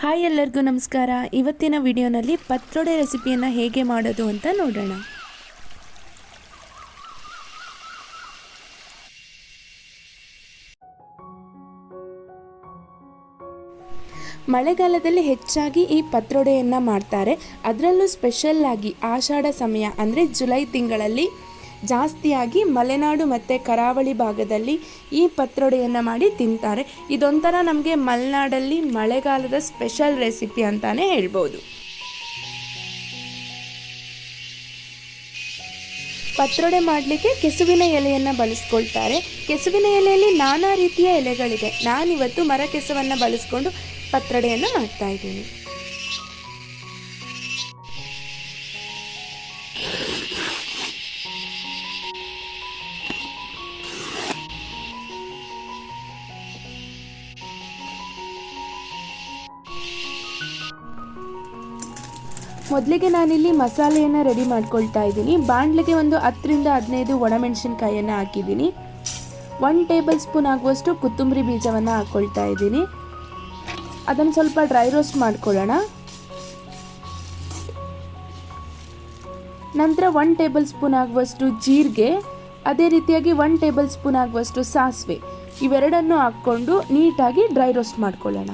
Hi ಎಲ್ಲರಿಗೂ ನಮಸ್ಕಾರ. ಇವತ್ತಿನ ವಿಡಿಯೋನಲ್ಲಿ ಪತ್ರೊಡೆ ರೆಸಿಪಿಯನ್ನು ಹೇಗೆ ಮಾಡೋದು ಅಂತ ನೋಡೋಣ. ಮಳೆಗಾಲದಲ್ಲಿ ಹೆಚ್ಚಾಗಿ ಈ ಪತ್ರೊಡೆಯನ್ನು ಮಾಡ್ತಾರೆ. ಅದರಲ್ಲೂ ಸ್ಪೆಷಲ್ಲಾಗಿ ಆಷಾಢ ಸಮಯ ಅಂದರೆ ಜುಲೈ ತಿಂಗಳಲ್ಲಿ ಜಾಸ್ತಿಯಾಗಿ ಮಲೆನಾಡು ಮತ್ತು ಕರಾವಳಿ ಭಾಗದಲ್ಲಿ ಈ ಪತ್ರೊಡೆಯನ್ನು ಮಾಡಿ ತಿಂತಾರೆ. ಇದೊಂಥರ ನಮಗೆ ಮಲೆನಾಡಲ್ಲಿ ಮಳೆಗಾಲದ ಸ್ಪೆಷಲ್ ರೆಸಿಪಿ ಅಂತಲೇ ಹೇಳ್ಬೋದು. ಪತ್ರೊಡೆ ಮಾಡಲಿಕ್ಕೆ ಕೆಸುವಿನ ಎಲೆಯನ್ನು ಬಳಸ್ಕೊಳ್ತಾರೆ. ಕೆಸುವಿನ ಎಲೆಯಲ್ಲಿ ನಾನಾ ರೀತಿಯ ಎಲೆಗಳಿದೆ. ನಾನಿವತ್ತು ಮರ ಕೆಸುವನ್ನು ಬಳಸ್ಕೊಂಡು ಪತ್ರೊಡೆಯನ್ನು ಮಾಡ್ತಾ ಇದ್ದೀನಿ. ಮೊದಲಿಗೆ ನಾನಿಲ್ಲಿ ಮಸಾಲೆಯನ್ನು ರೆಡಿ ಮಾಡ್ಕೊಳ್ತಾ ಇದ್ದೀನಿ. ಬಾಣಲೆಗೆ ಒಂದು ಹತ್ತರಿಂದ ಹದಿನೈದು ಒಣಮೆಣಸಿನ್ಕಾಯನ್ನು ಹಾಕಿದ್ದೀನಿ. ಒನ್ ಟೇಬಲ್ ಸ್ಪೂನ್ ಆಗುವಷ್ಟು ಕೊತ್ತಂಬರಿ ಬೀಜವನ್ನು ಹಾಕ್ಕೊಳ್ತಾ ಇದ್ದೀನಿ. ಅದನ್ನು ಸ್ವಲ್ಪ ಡ್ರೈ ರೋಸ್ಟ್ ಮಾಡ್ಕೊಳ್ಳೋಣ. ನಂತರ ಒನ್ ಟೇಬಲ್ ಸ್ಪೂನ್ ಆಗುವಷ್ಟು ಜೀರಿಗೆ, ಅದೇ ರೀತಿಯಾಗಿ ಒನ್ ಟೇಬಲ್ ಸ್ಪೂನ್ ಆಗುವಷ್ಟು ಸಾಸಿವೆ. ಇವೆರಡನ್ನು ಹಾಕ್ಕೊಂಡು ನೀಟಾಗಿ ಡ್ರೈ ರೋಸ್ಟ್ ಮಾಡ್ಕೊಳ್ಳೋಣ.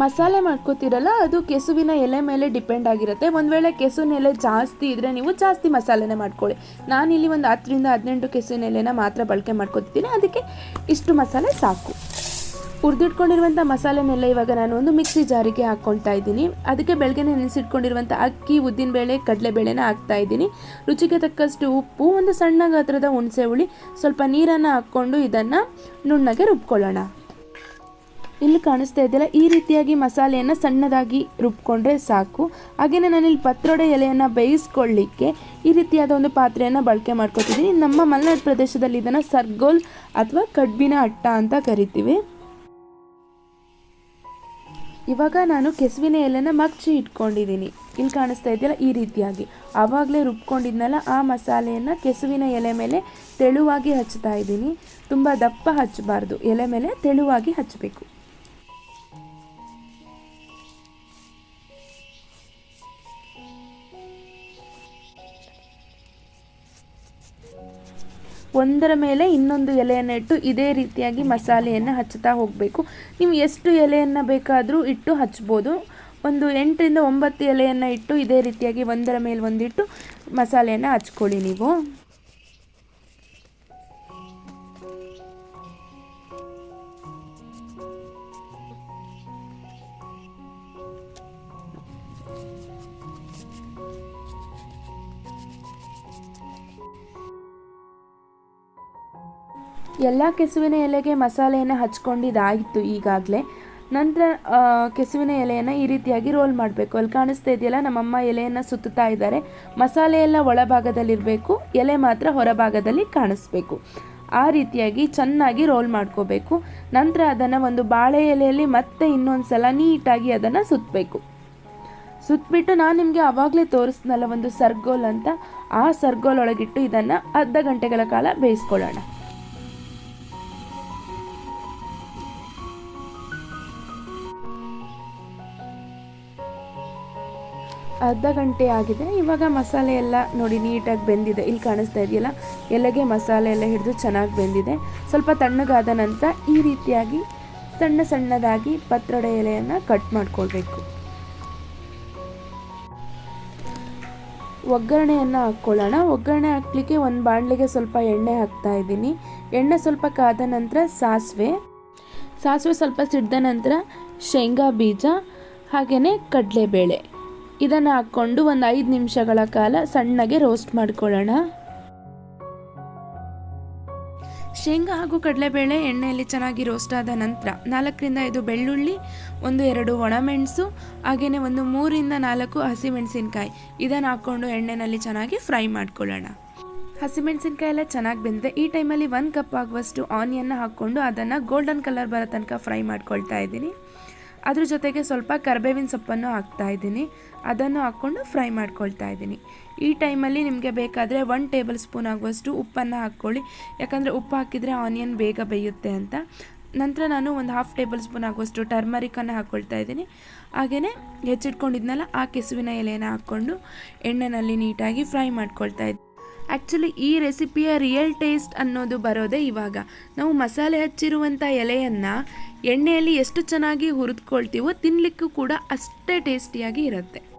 ಮಸಾಲೆ ಮಾಡ್ಕೋತಿರಲ್ಲ, ಅದು ಕೆಸುವಿನ ಎಲೆ ಮೇಲೆ ಡಿಪೆಂಡ್ ಆಗಿರುತ್ತೆ. ಒಂದು ವೇಳೆ ಕೆಸುವಿನ ಎಲೆ ಜಾಸ್ತಿ ಇದ್ದರೆ ನೀವು ಜಾಸ್ತಿ ಮಸಾಲೆನೇ ಮಾಡ್ಕೊಳ್ಳಿ. ನಾನಿಲ್ಲಿ ಒಂದು ಹತ್ತರಿಂದ ಹದಿನೆಂಟು ಕೆಸುವಿನ ಎಲೆನ ಮಾತ್ರ ಬಳಕೆ ಮಾಡ್ಕೊತಿದ್ದೀನಿ. ಅದಕ್ಕೆ ಇಷ್ಟು ಮಸಾಲೆ ಸಾಕು. ಹುರಿದಿಟ್ಕೊಂಡಿರುವಂಥ ಮಸಾಲೆನೆಲ್ಲ ಇವಾಗ ನಾನು ಒಂದು ಮಿಕ್ಸಿ ಜಾರಿಗೆ ಹಾಕ್ಕೊಳ್ತಾ ಇದ್ದೀನಿ. ಅದಕ್ಕೆ ಬೆಳಗ್ಗೆ ನೆನೆಸಿಟ್ಕೊಂಡಿರುವಂಥ ಅಕ್ಕಿ, ಉದ್ದಿನಬೇಳೆ, ಕಡಲೆಬೇಳೆನ ಹಾಕ್ತಾ ಇದ್ದೀನಿ. ರುಚಿಗೆ ತಕ್ಕಷ್ಟು ಉಪ್ಪು, ಒಂದು ಸಣ್ಣ ಗಾತ್ರದ ಹುಣಸೆ ಹುಳಿ ಸ್ವಲ್ಪ ನೀರನ್ನು ಹಾಕ್ಕೊಂಡು ಇದನ್ನು ನುಣ್ಣಗೆ ರುಬ್ಕೊಳ್ಳೋಣ. ಇಲ್ಲಿ ಕಾಣಿಸ್ತಾ ಇದೆಯಲ್ಲ, ಈ ರೀತಿಯಾಗಿ ಮಸಾಲೆಯನ್ನು ಸಣ್ಣದಾಗಿ ರುಬ್ಕೊಂಡ್ರೆ ಸಾಕು. ಹಾಗೆಯೇ ನಾನಿಲ್ಲಿ ಪತ್ರೊಡೆ ಎಲೆಯನ್ನು ಬೇಯಿಸ್ಕೊಳ್ಳಿಕ್ಕೆ ಈ ರೀತಿಯಾದ ಒಂದು ಪಾತ್ರೆಯನ್ನು ಬಳಕೆ ಮಾಡ್ಕೊತಿದ್ದೀನಿ. ನಮ್ಮ ಮಲೆನಾಡು ಪ್ರದೇಶದಲ್ಲಿ ಇದನ್ನು ಸರ್ಗೋಲ್ ಅಥವಾ ಕಡ್ಬಿನ ಅಟ್ಟ ಅಂತ ಕರಿತೀವಿ. ಇವಾಗ ನಾನು ಕೆಸುವಿನ ಎಲೆನ ಮಗ್ಚಿ ಇಟ್ಕೊಂಡಿದ್ದೀನಿ ಇಲ್ಲಿ ಕಾಣಿಸ್ತಾ ಇದೆಯಲ್ಲ, ಈ ರೀತಿಯಾಗಿ. ಆವಾಗಲೇ ರುಬ್ಕೊಂಡಿದ್ನಲ್ಲ, ಆ ಮಸಾಲೆಯನ್ನು ಕೆಸುವಿನ ಎಲೆ ಮೇಲೆ ತೆಳುವಾಗಿ ಹಚ್ತಾ ಇದ್ದೀನಿ ತುಂಬ ದಪ್ಪ ಹಚ್ಚಬಾರ್ದು, ಎಲೆ ಮೇಲೆ ತೆಳುವಾಗಿ ಹಚ್ಚಬೇಕು. ಒಂದರ ಮೇಲೆ ಇನ್ನೊಂದು ಎಲೆಯನ್ನು ಇಟ್ಟು ಇದೇ ರೀತಿಯಾಗಿ ಮಸಾಲೆಯನ್ನು ಹಚ್ಚುತ್ತಾ ಹೋಗಬೇಕು. ನೀವು ಎಷ್ಟು ಎಲೆಯನ್ನು ಬೇಕಾದರೂ ಇಟ್ಟು ಹಚ್ಬೋದು. ಒಂದು ಎಂಟರಿಂದ ಒಂಬತ್ತು ಎಲೆಯನ್ನು ಇಟ್ಟು ಇದೇ ರೀತಿಯಾಗಿ ಒಂದರ ಮೇಲೆ ಒಂದಿಟ್ಟು ಮಸಾಲೆಯನ್ನು ಹಚ್ಕೊಳ್ಳಿ ನೀವು. ಎಲ್ಲ ಕೆಸುವಿನ ಎಲೆಗೆ ಮಸಾಲೆಯನ್ನು ಹಚ್ಕೊಂಡಿದ್ದಾಯಿತು ಈಗಾಗಲೇ. ನಂತರ ಕೆಸುವಿನ ಎಲೆಯನ್ನು ಈ ರೀತಿಯಾಗಿ ರೋಲ್ ಮಾಡಬೇಕು. ಅಲ್ಲಿ ಕಾಣಿಸ್ತಾ ಇದೆಯಲ್ಲ, ನಮ್ಮಮ್ಮ ಎಲೆಯನ್ನು ಸುತ್ತುತ್ತಾ ಇದ್ದಾರೆ. ಮಸಾಲೆ ಎಲ್ಲ ಒಳಭಾಗದಲ್ಲಿರಬೇಕು, ಎಲೆ ಮಾತ್ರ ಹೊರಭಾಗದಲ್ಲಿ ಕಾಣಿಸ್ಬೇಕು. ಆ ರೀತಿಯಾಗಿ ಚೆನ್ನಾಗಿ ರೋಲ್ ಮಾಡ್ಕೋಬೇಕು. ನಂತರ ಅದನ್ನು ಒಂದು ಬಾಳೆ ಎಲೆಯಲ್ಲಿ ಮತ್ತೆ ಇನ್ನೊಂದು ಸಲ ನೀಟಾಗಿ ಅದನ್ನು ಸುತ್ತಬೇಕು ಸುತ್ತಬಿಟ್ಟು ನಾನು ನಿಮಗೆ ಆವಾಗಲೇ ತೋರಿಸ್ನಲ್ಲ ಒಂದು ಸರ್ಗೋಲ್ ಅಂತ. ಆ ಸರ್ಗೋಲ್ ಒಳಗಿಟ್ಟು ಇದನ್ನು ಅರ್ಧ ಗಂಟೆಗಳ ಕಾಲ ಬೇಯಿಸ್ಕೊಳ್ಳೋಣ. ಅರ್ಧ ಗಂಟೆ ಆಗಿದೆ. ಇವಾಗ ಮಸಾಲೆ ಎಲ್ಲ ನೋಡಿ ನೀಟಾಗಿ ಬೆಂದಿದೆ. ಇಲ್ಲಿ ಕಾಣಿಸ್ತಾ ಇದೆಯಲ್ಲ? ಎಲೆಗೆ ಮಸಾಲೆ ಎಲ್ಲ ಹಿಡಿದು ಚೆನ್ನಾಗಿ ಬೆಂದಿದೆ. ಸ್ವಲ್ಪ ತಣ್ಣಗಾದ ನಂತರ ಈ ರೀತಿಯಾಗಿ ಸಣ್ಣ ಸಣ್ಣದಾಗಿ ಪತ್ರೊಡೆ ಎಲೆಯನ್ನು ಕಟ್ ಮಾಡ್ಕೊಳ್ಬೇಕು. ಒಗ್ಗರಣೆಯನ್ನು ಹಾಕ್ಕೊಳ್ಳೋಣ. ಒಗ್ಗರಣೆ ಹಾಕ್ಲಿಕ್ಕೆ ಒಂದು ಬಾಣಲೆಗೆ ಸ್ವಲ್ಪ ಎಣ್ಣೆ ಹಾಕ್ತಾ ಇದ್ದೀನಿ. ಎಣ್ಣೆ ಸ್ವಲ್ಪ ಕಾದ ನಂತರ ಸಾಸಿವೆ. ಸಾಸಿವೆ ಸ್ವಲ್ಪ ಸಿಡ್ದ ನಂತರ ಶೇಂಗಾ ಬೀಜ ಹಾಗೆಯೇ ಕಡಲೆಬೇಳೆ. ಇದನ್ನು ಹಾಕ್ಕೊಂಡು ಒಂದು ಐದು ನಿಮಿಷಗಳ ಕಾಲ ಸಣ್ಣಗೆ ರೋಸ್ಟ್ ಮಾಡ್ಕೊಳ್ಳೋಣ. ಶೇಂಗಾ ಹಾಗೂ ಕಡಲೆಬೇಳೆ ಎಣ್ಣೆಯಲ್ಲಿ ಚೆನ್ನಾಗಿ ರೋಸ್ಟ್ ಆದ ನಂತರ ನಾಲ್ಕರಿಂದ ಐದು ಬೆಳ್ಳುಳ್ಳಿ, ಒಂದು ಎರಡು ಒಣಮೆಣಸು ಹಾಗೆಯೇ ಒಂದು ಮೂರಿಂದ ನಾಲ್ಕು ಹಸಿಮೆಣಸಿನ್ಕಾಯಿ. ಇದನ್ನು ಹಾಕ್ಕೊಂಡು ಎಣ್ಣೆಯಲ್ಲಿ ಚೆನ್ನಾಗಿ ಫ್ರೈ ಮಾಡ್ಕೊಳ್ಳೋಣ. ಹಸಿಮೆಣಸಿನ್ಕಾಯಿ ಎಲ್ಲ ಚೆನ್ನಾಗಿ ಬೆಂದಿದೆ ಈ ಟೈಮಲ್ಲಿ ಒಂದು ಕಪ್ ಆಗುವಷ್ಟು ಆನಿಯನ್ನ ಹಾಕ್ಕೊಂಡು ಅದನ್ನು ಗೋಲ್ಡನ್ ಕಲರ್ ಬರೋ ತನಕ ಫ್ರೈ ಮಾಡ್ಕೊಳ್ತಾ ಇದ್ದೀನಿ. ಅದ್ರ ಜೊತೆಗೆ ಸ್ವಲ್ಪ ಕರ್ಬೇವಿನ ಸೊಪ್ಪನ್ನು ಹಾಕ್ತಾ ಇದ್ದೀನಿ. ಅದನ್ನು ಹಾಕ್ಕೊಂಡು ಫ್ರೈ ಮಾಡ್ಕೊಳ್ತಾ ಇದ್ದೀನಿ. ಈ ಟೈಮಲ್ಲಿ ನಿಮಗೆ ಬೇಕಾದರೆ ಒನ್ ಟೇಬಲ್ ಸ್ಪೂನ್ ಆಗುವಷ್ಟು ಉಪ್ಪನ್ನು ಹಾಕ್ಕೊಳ್ಳಿ. ಯಾಕಂದರೆ ಉಪ್ಪು ಹಾಕಿದರೆ ಆನಿಯನ್ ಬೇಗ ಬೇಯುತ್ತೆ ಅಂತ. ನಂತರ ನಾನು ಒಂದು ಹಾಫ್ ಟೇಬಲ್ ಸ್ಪೂನ್ ಆಗುವಷ್ಟು ಟರ್ಮರಿಕನ್ನು ಹಾಕ್ಕೊಳ್ತಾ ಇದ್ದೀನಿ. ಹಾಗೆಯೇ ಹೆಚ್ಚಿಟ್ಕೊಂಡಿದ್ನಲ್ಲ, ಆ ಕೆಸುವಿನ ಎಲೆಯನ್ನು ಹಾಕ್ಕೊಂಡು ಎಣ್ಣೆನಲ್ಲಿ ನೀಟಾಗಿ ಫ್ರೈ ಮಾಡ್ಕೊಳ್ತಾ ಇದ್ದೀನಿ ಆ್ಯಕ್ಚುಲಿ ಈ ರೆಸಿಪಿಯ ರಿಯಲ್ ಟೇಸ್ಟ್ ಅನ್ನೋದು ಬರೋದೇ ಇವಾಗ. ನಾವು ಮಸಾಲೆ ಹಚ್ಚಿರುವಂಥ ಎಲೆಯನ್ನು ಎಣ್ಣೆಯಲ್ಲಿ ಎಷ್ಟು ಚೆನ್ನಾಗಿ ಹುರಿದ್ಕೊಳ್ತೀವೋ ತಿನ್ನಲಿಕ್ಕೂ ಕೂಡ ಅಷ್ಟೇ ಟೇಸ್ಟಿಯಾಗಿ ಇರುತ್ತೆ.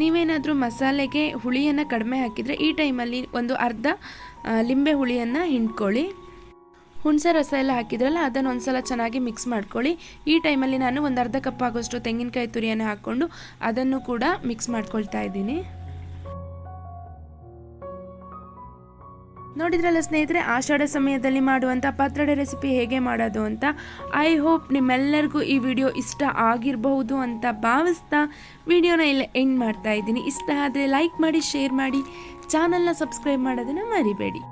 ನೀವೇನಾದರೂ ಮಸಾಲೆಗೆ ಹುಳಿಯನ್ನು ಕಡಿಮೆ ಹಾಕಿದರೆ ಈ ಟೈಮಲ್ಲಿ ಒಂದು ಅರ್ಧ ಲಿಂಬೆ ಹುಳಿಯನ್ನು ಹಿಂಡ್ಕೊಳ್ಳಿ. ಹುಣಸೆ ರಸ ಎಲ್ಲ ಹಾಕಿದ್ರಲ್ಲ, ಅದನ್ನು ಒಂದ್ಸಲ ಚೆನ್ನಾಗಿ ಮಿಕ್ಸ್ ಮಾಡ್ಕೊಳ್ಳಿ. ಈ ಟೈಮಲ್ಲಿ ನಾನು ಒಂದು ಅರ್ಧ ಕಪ್ ಆಗೋಷ್ಟು ತೆಂಗಿನಕಾಯಿ ತುರಿಯನ್ನು ಹಾಕ್ಕೊಂಡು ಅದನ್ನು ಕೂಡ ಮಿಕ್ಸ್ ಮಾಡ್ಕೊಳ್ತಾ ಇದ್ದೀನಿ. ನೋಡಿದ್ರಲ್ಲ ಸ್ನೇಹಿತರೆ, ಆಷಾಢ ಸಮಯದಲ್ಲಿ ಮಾಡುವಂಥ ಪತ್ರೊಡೆ ರೆಸಿಪಿ ಹೇಗೆ ಮಾಡೋದು ಅಂತ? ಐ ಹೋಪ್ ನಿಮ್ಮೆಲ್ಲರಿಗೂ ಈ ವಿಡಿಯೋ ಇಷ್ಟ ಆಗಿರಬಹುದು ಅಂತ ಭಾವಿಸ್ತಾ ವಿಡಿಯೋನ ಇಲ್ಲಿ ಎಂಡ್ ಮಾಡ್ತಾ ಇದ್ದೀನಿ. ಇಷ್ಟ ಆದರೆ ಲೈಕ್ ಮಾಡಿ ಶೇರ್ ಮಾಡಿ. ಚಾನಲ್ನ ಸಬ್ಸ್ಕ್ರೈಬ್ ಮಾಡೋದನ್ನು ಮರಿಬೇಡಿ.